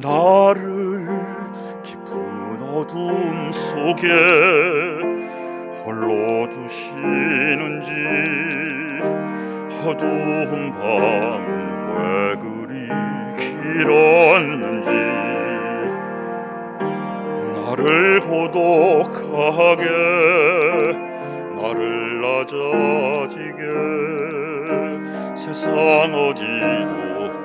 나를 깊은 어둠 속에 홀로 두시는지 어두운 밤은 왜 그리 길었는지 나를 고독하게 나를 낮아지게 세상 어디도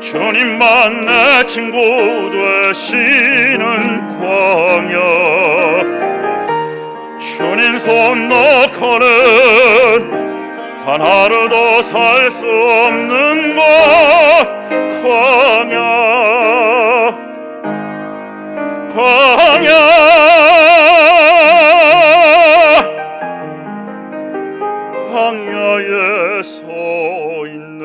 주님만 내 친구 되시는 광야. 주님 손 놓고는 단 하루도 살 수 없는 곳 광야. 광야. 광야에 서 있네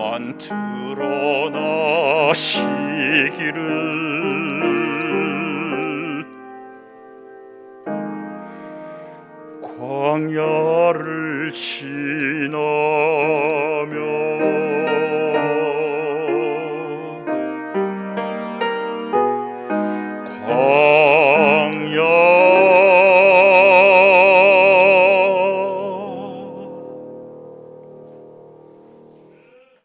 님만 드러나시기를. 광야를 지나며